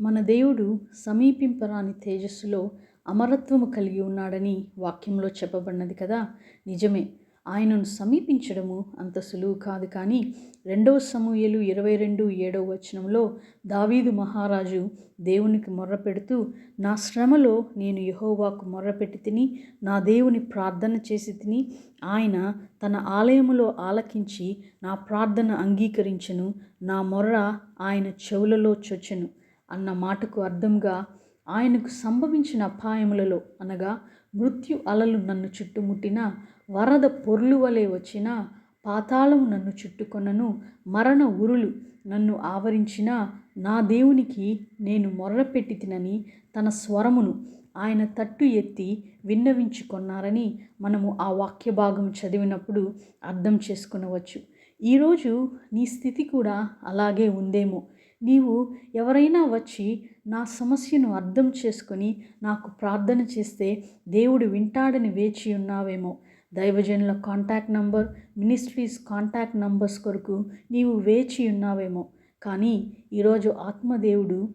మన దేవుడు సమీపింపరాని తేజస్సులో అమరత్వము కలిగి ఉన్నాడని వాక్యంలో చెప్పబడినది కదా? నిజమే. ఆయనను సమీపించడము అంత సులువు కాదు కానీ రెండవ సమూహలు ఇరవై రెండు ఏడవ వచనంలో దావీదు మహారాజు దేవునికి మొర్రపెడుతూ నా శ్రమలో నేను యహోవాకు మొర్రపెట్టి తిని నా దేవుని ప్రార్థన చేసి తిని ఆయన తన ఆలయములో ఆలకించి నా ప్రార్థన అంగీకరించను. నా మొర్ర ఆయన చెవులలో చొచ్చెను. అన్న మాటకు అర్థంగా ఆయనకు సంభవించిన అపాయములలో అనగా మృత్యు అలలు నన్ను చుట్టుముట్టిన వరద పొర్లు వలె వచ్చిన పాతాళము నన్ను చుట్టుకొనను మరణ ఉరులు నన్ను ఆవరించిన నా దేవునికి నేను మొర్రపెట్టి తినని తన స్వరమును ఆయన తట్టు ఎత్తి విన్నవించుకొన్నారని మనము ఆ వాక్య భాగం చదివినప్పుడు అర్థం చేసుకునవచ్చు. ఈరోజు నీ స్థితి కూడా అలాగే ఉందేమో. నీవు ఎవరైనా వచ్చి నా సమస్యను అర్థం చేసుకొని నాకు ప్రార్థన చేస్తే దేవుడు వింటాడని వేచి ఉన్నావేమో. దైవజనుల contact number ministries contact numbers కొరకు నీవు వేచి ఉన్నావేమో. కానీ ఈరోజు ఆత్మదేవుడు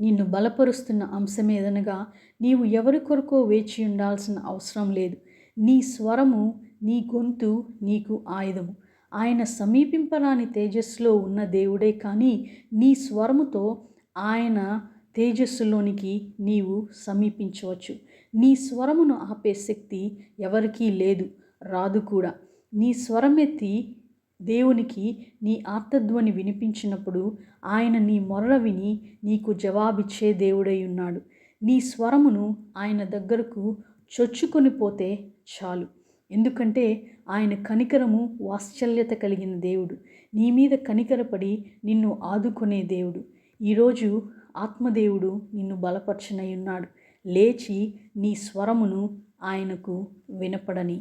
నిన్ను బలపరుస్తున్న అంశం ఏదనగా నీవు ఎవరి కొరకో వేచి ఉండాల్సిన అవసరం లేదు. నీ స్వరము నీ గొంతు నీకు ఆయుధము. ఆయన సమీపింపరాని తేజస్సులో ఉన్న దేవుడే కానీ నీ స్వరముతో ఆయన తేజస్సులోనికి నీవు సమీపించవచ్చు. నీ స్వరమును ఆపే శక్తి ఎవరికీ లేదు రాదు కూడా. నీ స్వరమెత్తి దేవునికి నీ ఆర్తధ్వని వినిపించినప్పుడు ఆయన నీ మొర్ర విని నీకు జవాబిచ్చే దేవుడై ఉన్నాడు. నీ స్వరమును ఆయన దగ్గరకు చొచ్చుకొని పోతే చాలు. ఎందుకంటే ఆయన కనికరము వాత్సల్యత కలిగిన దేవుడు. నీ మీద కనికరపడి నిన్ను ఆదుకునే దేవుడు. ఈరోజు ఆత్మదేవుడు నిన్ను బలపరచనై ఉన్నాడు. లేచి నీ స్వరమును ఆయనకు వినపడని.